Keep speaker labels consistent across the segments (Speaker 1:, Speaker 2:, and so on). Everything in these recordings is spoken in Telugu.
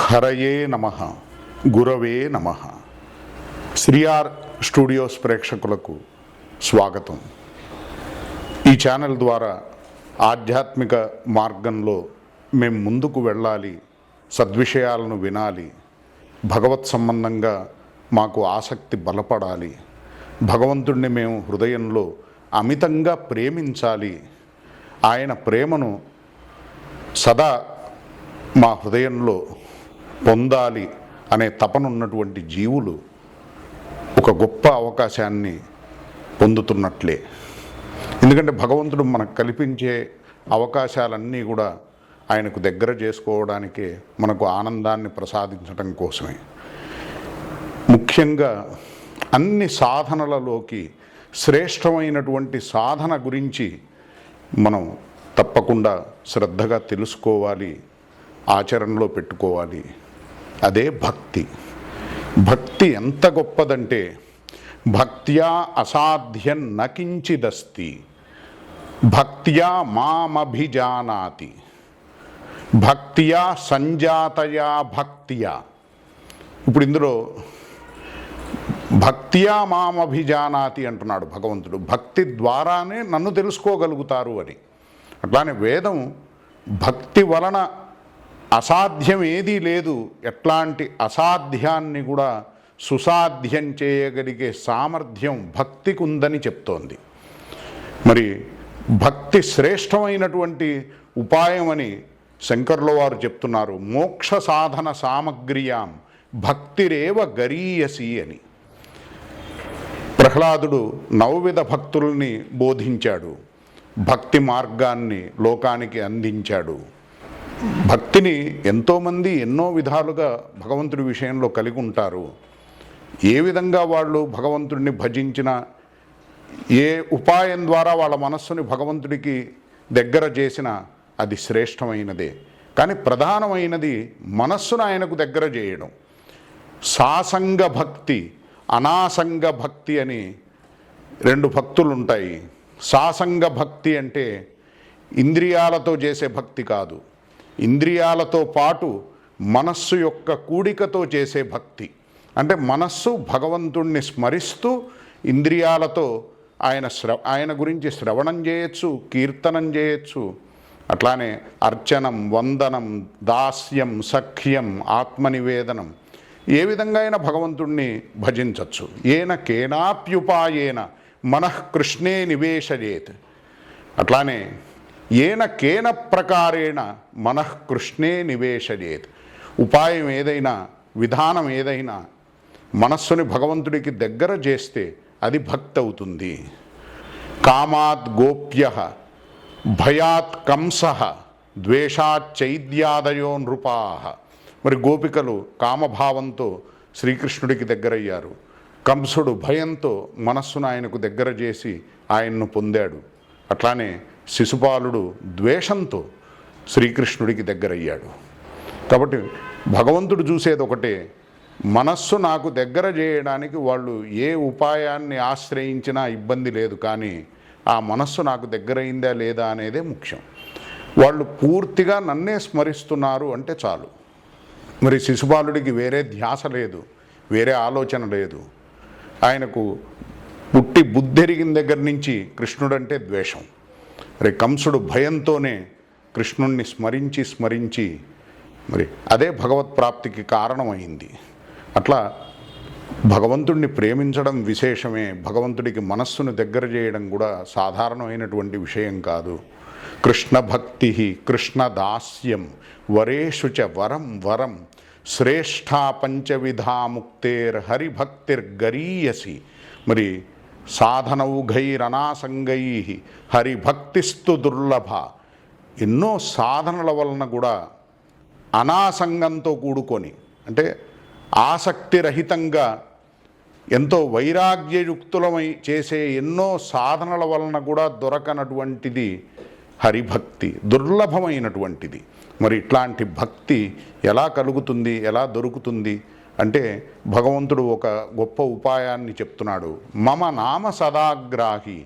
Speaker 1: హరయే నమ. గురవే నమ. శ్రీఆర్ స్టూడియోస్ ప్రేక్షకులకు స్వాగతం. ఈ ఛానల్ ద్వారా ఆధ్యాత్మిక మార్గంలో మేము ముందుకు వెళ్ళాలి సద్విషయాలను వినాలి భగవత్ సంబంధంగా మాకు ఆసక్తి బలపడాలి. భగవంతుడిని మేము హృదయంలో అమితంగా ప్రేమించాలి. ఆయన ప్రేమను సదా మా హృదయంలో పొందాలి అనే తపనున్నటువంటి జీవులు ఒక గొప్ప అవకాశాన్ని పొందుతున్నట్లే. ఎందుకంటే భగవంతుడు మనకు కల్పించే అవకాశాలన్నీ కూడా ఆయనకు దగ్గర చేసుకోవడానికే మనకు ఆనందాన్ని ప్రసాదించడం కోసమే. ముఖ్యంగా అన్ని సాధనలలోకి శ్రేష్టమైనటువంటి సాధన గురించి మనం తప్పకుండా శ్రద్ధగా తెలుసుకోవాలి ఆచరణలో పెట్టుకోవాలి. అదే భక్తి. భక్తి ఎంత గొప్పదంటే భక్త్యా అసాధ్యం నకించిదస్తి భక్త్యా మామభిజానాతి భక్త్యా సంజాతయా భక్త్యా. ఇప్పుడు ఇందులో భక్త్యా మామభిజానాతి అంటున్నాడు భగవంతుడు. భక్తి ద్వారానే నన్ను తెలుసుకోగలుగుతారు అని. అట్లానే వేదం భక్తి వలన అసాధ్యం ఏదీ లేదు. ఎట్లాంటి అసాధ్యాన్ని కూడా సుసాధ్యం చేయగలిగే సామర్థ్యం భక్తికి ఉందని చెప్తోంది. మరి భక్తి శ్రేష్టమైనటువంటి ఉపాయం అని శంకర్ల వారు చెప్తున్నారు. మోక్ష సాధన సామగ్రియాం భక్తిరేవ గరీయసి అని. ప్రహ్లాదుడు నవవిధ భక్తుల్ని బోధించాడు. భక్తి మార్గాన్ని లోకానికి అందించాడు. భక్తిని ఎంతోమంది ఎన్నో విధాలుగా భగవంతుడి విషయంలో కలిగి ఉంటారు. ఏ విధంగా వాళ్ళు భగవంతుడిని భజించిన ఏ ఉపాయం ద్వారా వాళ్ళ మనస్సుని భగవంతుడికి దగ్గర చేసినా అది శ్రేష్టమైనదే. కానీ ప్రధానమైనది మనస్సును ఆయనకు దగ్గర చేయడం. సాసంగ భక్తి అనాసంగ భక్తి అని రెండు భక్తులు ఉంటాయి సాసంగ భక్తి అంటే ఇంద్రియాలతో చేసే భక్తి కాదు. ఇంద్రియాలతో పాటు మనస్సు యొక్క కూడికతో చేసే భక్తి. అంటే మనస్సు భగవంతుణ్ణి స్మరిస్తూ ఇంద్రియాలతో ఆయన శ్ర ఆయన గురించి శ్రవణం చేయొచ్చు కీర్తనం చేయొచ్చు. అట్లానే అర్చనం వందనం దాస్యం సఖ్యం ఆత్మనివేదనం ఏ విధంగా అయినా భగవంతుణ్ణి భజించవచ్చు ఏన కేనాప్యుపాయేన మనఃకృష్ణే నివేశయేత్. అట్లానే ఏన కేన ప్రకారేణ మనఃకృష్ణే నివేశయేత్. ఉపాయం ఏదైనా విధానం ఏదైనా మనస్సుని భగవంతుడికి దగ్గర చేస్తే అది భక్తి అవుతుంది కామాత్ గోప్య భయాత్ కంస ద్వేషాచైద్యాదయో నృపా మరి గోపికలు కామభావంతో శ్రీకృష్ణుడికి దగ్గరయ్యారు. కంసుడు భయంతో మనస్సును ఆయనకు దగ్గర చేసి ఆయన్ను పొందాడు. అట్లానే శిశుపాలుడు ద్వేషంతో శ్రీకృష్ణుడికి దగ్గరయ్యాడు. కాబట్టి భగవంతుడు చూసేది ఒకటే మనస్సు నాకు దగ్గర చేయడానికి వాళ్ళు ఏ ఉపాయాన్ని ఆశ్రయించినా ఇబ్బంది లేదు కానీ ఆ మనస్సు నాకు దగ్గరైందా లేదా అనేదే ముఖ్యం. వాళ్ళు పూర్తిగా నన్నే స్మరిస్తున్నారు అంటే చాలు. మరి శిశుపాలుడికి వేరే ధ్యాస లేదు వేరే ఆలోచన లేదు. ఆయనకు పుట్టి బుద్ధెరిగిన దగ్గర నుంచి కృష్ణుడంటే ద్వేషం. మరి కంసుడు భయంతోనే కృష్ణుణ్ణి స్మరించి స్మరించి మరి అదే భగవత్ ప్రాప్తికి కారణమైంది. అట్లా భగవంతుడిని ప్రేమించడం విశేషమే భగవంతుడికి మనస్సును దగ్గర చేయడం కూడా సాధారణమైనటువంటి విషయం కాదు. కృష్ణ భక్తి కృష్ణ దాస్యం వరేషు చ వరం వరం శ్రేష్టా పంచవిధాముక్తేర్ హరిభక్తిర్గరీయసి మరి సాధనౌఘైరనాసంగై హరిభక్తిస్తు దుర్లభ. ఎన్నో సాధనల వలన కూడా అనాసంగంతో కూడుకొని అంటే ఆసక్తిరహితంగా ఎంతో వైరాగ్యయుక్తులమై చేసే ఎన్నో సాధనల వలన కూడా దొరకనటువంటిది హరిభక్తి దుర్లభమైనటువంటిది. మరి ఇట్లాంటి భక్తి ఎలా కలుగుతుంది ఎలా దొరుకుతుంది అంటే భగవంతుడు ఒక గొప్ప ఉపాయాన్ని చెప్తున్నాడు. మమ నామ సదాగ్రాహి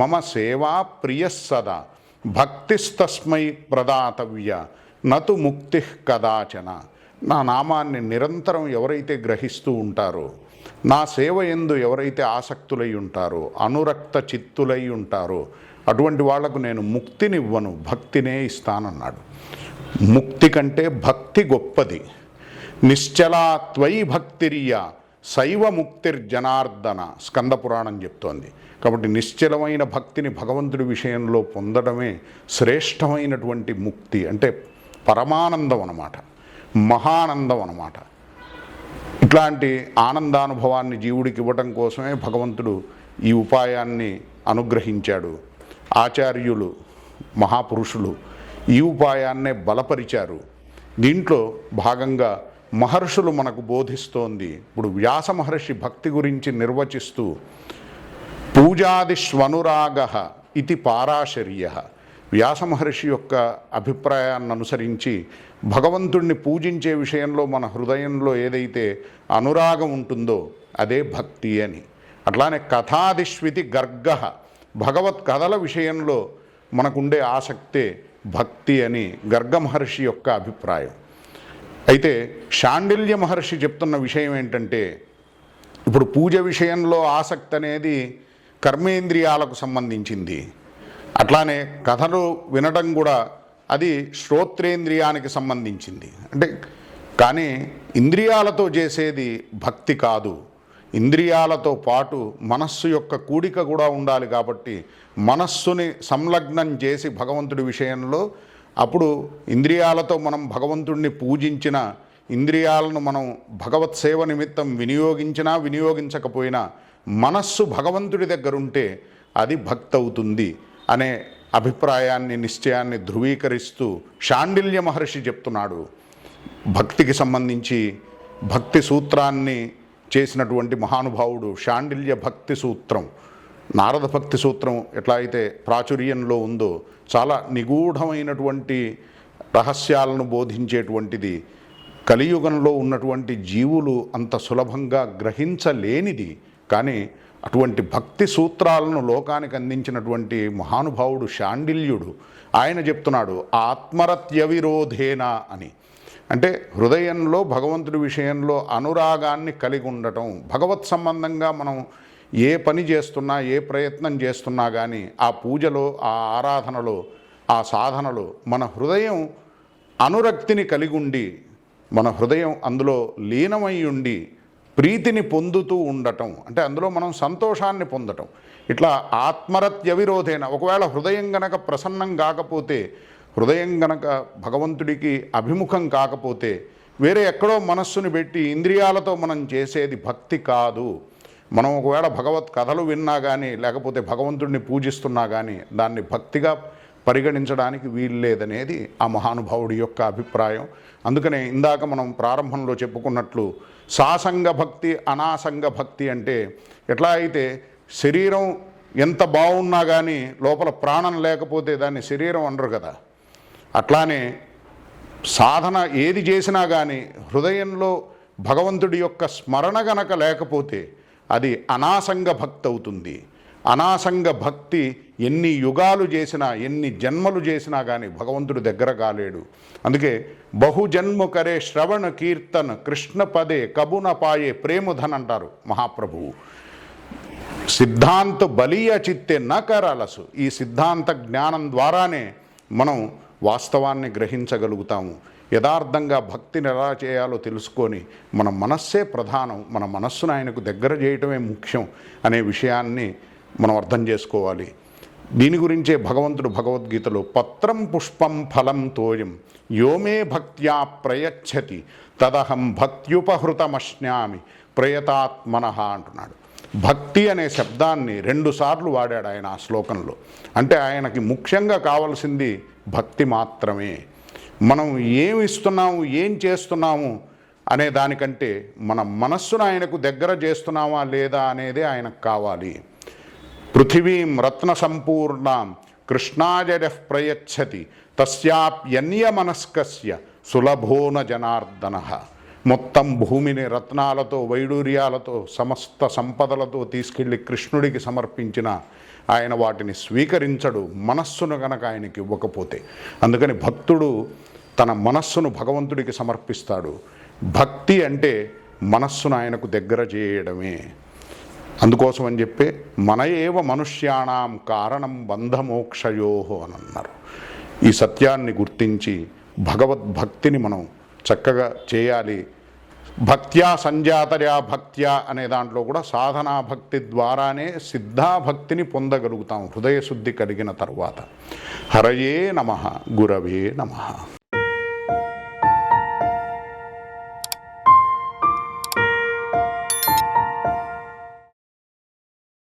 Speaker 1: మమ సేవా ప్రియ సదా భక్తిస్తస్మై ప్రదాతవ్య నతు ముక్తి కదాచన. నా నామాన్ని నిరంతరం ఎవరైతే గ్రహిస్తూ ఉంటారో నా సేవ ఎందు ఎవరైతే ఆసక్తులై ఉంటారో అనురక్త చిత్తులై ఉంటారో అటువంటి వాళ్ళకు నేను ముక్తినివ్వను భక్తినే ఇస్తానన్నాడు. ముక్తి కంటే భక్తి గొప్పది. నిశ్చలా త్వయి భక్తిరియా శైవ ముక్తిర్జనార్దన స్కంద పురాణం చెప్తోంది. కాబట్టి నిశ్చలమైన భక్తిని భగవంతుడి విషయంలో పొందడమే శ్రేష్టమైనటువంటి ముక్తి అంటే పరమానందం అన్నమాట. మహానందం అన్నమాట. ఇట్లాంటి ఆనందానుభవాన్ని జీవుడికి ఇవ్వటం కోసమే భగవంతుడు ఈ ఉపాయాన్ని అనుగ్రహించాడు. ఆచార్యులు మహాపురుషులు ఈ ఉపాయాన్నే బలపరిచారు. దీంట్లో భాగంగా మహర్షులు మనకు బోధిస్తోంది. ఇప్పుడు వ్యాస మహర్షి భక్తి గురించి నిర్వచిస్తూ పూజాదిష్వనురాగ ఇది పారాశర్య. వ్యాస మహర్షి యొక్క అభిప్రాయాన్ని అనుసరించి భగవంతుణ్ణి పూజించే విషయంలో మన హృదయంలో ఏదైతే అనురాగం ఉంటుందో అదే భక్తి అని. అట్లానే కథాదిష్వితి గర్గ. భగవత్ కథల విషయంలో మనకుండే ఆసక్తే భక్తి అని గర్గ మహర్షి యొక్క అభిప్రాయం. అయితే షాండిల్య మహర్షి చెప్తున్న విషయం ఏంటంటే ఇప్పుడు పూజ విషయంలో ఆసక్తి అనేది కర్మేంద్రియాలకు సంబంధించింది. అట్లానే కథలు వినడం కూడా అది శ్రోత్రేంద్రియానికి సంబంధించింది. అంటే కానీ ఇంద్రియాలతో చేసేది భక్తి కాదు. ఇంద్రియాలతో పాటు మనస్సు యొక్క కూడిక కూడా ఉండాలి కాబట్టి మనస్సుని సంలగ్నం చేసి భగవంతుడి విషయంలో అప్పుడు ఇంద్రియాలతో మనం భగవంతుడిని పూజించిన ఇంద్రియాలను మనం భగవత్ సేవ నిమిత్తం వినియోగించినా వినియోగించకపోయినా మనస్సు భగవంతుడి దగ్గర ఉంటే అది భక్తవుతుంది అనే అభిప్రాయాన్ని నిశ్చయాన్ని ధృవీకరిస్తూ షాండిల్య మహర్షి చెప్తున్నాడు. భక్తికి సంబంధించి భక్తి సూత్రాన్ని చేసినటువంటి మహానుభావుడు షాండిల్య భక్తి సూత్రం నారద భక్తి సూత్రం ఎట్లా అయితే ప్రాచుర్యంలో ఉందో చాలా నిగూఢమైనటువంటి రహస్యాలను బోధించేటువంటిది కలియుగంలో ఉన్నటువంటి జీవులు అంత సులభంగా గ్రహించలేనిది. కానీ అటువంటి భక్తి సూత్రాలను లోకానికి అందించినటువంటి మహానుభావుడు షాండిల్యుడు ఆయన చెప్తున్నాడు ఆత్మరత్య విరోధేనా అని. అంటే హృదయంలో భగవంతుడి విషయంలో అనురాగాన్ని కలిగి ఉండటం భగవత్ సంబంధంగా మనం ఏ పని చేస్తున్నా ఏ ప్రయత్నం చేస్తున్నా కానీ ఆ పూజలో ఆ ఆరాధనలో ఆ సాధనలో మన హృదయం అనురక్తిని కలిగి ఉండి మన హృదయం అందులో లీనమై ఉండి ప్రీతిని పొందుతూ ఉండటం. అంటే అందులో మనం సంతోషాన్ని పొందటం. ఇట్లా ఆత్మరత్య ఆత్మరత్యవిరోధేన ఒకవేళ హృదయం గనక ప్రసన్నం కాకపోతే హృదయం గనక భగవంతుడికి అభిముఖం కాకపోతే వేరే ఎక్కడో మనస్సుని పెట్టి ఇంద్రియాలతో మనం చేసేది భక్తి కాదు. మనం ఒకవేళ భగవత్ కథలు విన్నా కానీ లేకపోతే భగవంతుడిని పూజిస్తున్నా కానీ దాన్ని భక్తిగా పరిగణించడానికి వీలు లేదనేది ఆ మహానుభావుడి యొక్క అభిప్రాయం. అందుకనే ఇందాక మనం ప్రారంభంలో చెప్పుకున్నట్లు సాసంగ భక్తి అనాసంగ భక్తి అంటే ఎట్లా అయితే శరీరం ఎంత బాగున్నా కానీ లోపల ప్రాణం లేకపోతే దాన్ని శరీరం అనరు కదా. అట్లానే సాధన ఏది చేసినా కానీ హృదయంలో భగవంతుడి యొక్క స్మరణ గనక లేకపోతే అది అనాసంగ భక్తి అవుతుంది అనాసంగ భక్తి ఎన్ని యుగాలు చేసినా ఎన్ని జన్మలు చేసినా కానీ భగవంతుడి దగ్గర కాలేడు. అందుకే బహుజన్మ కరే శ్రవణ కీర్తన్ కృష్ణ పదే కబున పాయే ప్రేమధన్ అంటారు మహాప్రభువు. సిద్ధాంత బలీయ చిత్తే నకరలసు. ఈ సిద్ధాంత జ్ఞానం ద్వారానే మనం వాస్తవాన్ని గ్రహించగలుగుతాము. యథార్థంగా భక్తిని ఎలా చేయాలో తెలుసుకొని మన మనస్సే ప్రధానం మన మనస్సును ఆయనకు దగ్గర చేయటమే ముఖ్యం అనే విషయాన్ని మనం అర్థం చేసుకోవాలి. దీని గురించే భగవంతుడు భగవద్గీతలో పత్రం పుష్పం ఫలం తోయం యోమే భక్త్యా ప్రయచ్చతి తదహం భక్త్యుపహృతమశ్నామి ప్రయతాత్మన అంటున్నాడు. భక్తి అనే శబ్దాన్ని రెండుసార్లు వాడాడు ఆయన ఆ శ్లోకంలో. అంటే ఆయనకి ముఖ్యంగా కావలసింది భక్తి మాత్రమే. మనం ఏమి ఇస్తున్నాము ఏం చేస్తున్నాము అనే దానికంటే మన మనస్సును ఆయనకు దగ్గర చేస్తున్నామా లేదా అనేదే ఆయనకు కావాలి. పృథివీం రత్న సంపూర్ణం కృష్ణాజర ప్రయచ్చతి తస్యాప్యన్యమనస్కస్య సులభోన జనార్దన. మొత్తం భూమిని రత్నాలతో వైడూర్యాలతో సమస్త సంపదలతో తీసుకెళ్ళి కృష్ణుడికి సమర్పించిన ఆయన వాటిని స్వీకరించడు మనస్సును గనక ఆయనకి ఇవ్వకపోతే. అందుకని భక్తుడు తన మనస్సును భగవంతుడికి సమర్పిస్తాడు. భక్తి అంటే మనస్సును ఆయనకు దగ్గర చేయడమే. అందుకోసం అని చెప్పే మన ఏవ మనుష్యాణం కారణం బంధమోక్షయోహో అని అన్నారు ఈ సత్యాన్ని గుర్తించి భగవద్భక్తిని మనం చక్కగా చేయాలి. భక్త్యా సంజాతర్యా భక్త్యా అనే దాంట్లో కూడా సాధనా భక్తి ద్వారానే సిద్ధాభక్తిని పొందగలుగుతాం. హృదయశుద్ధి కలిగిన తర్వాత. హరయే నమ గురవే నమ.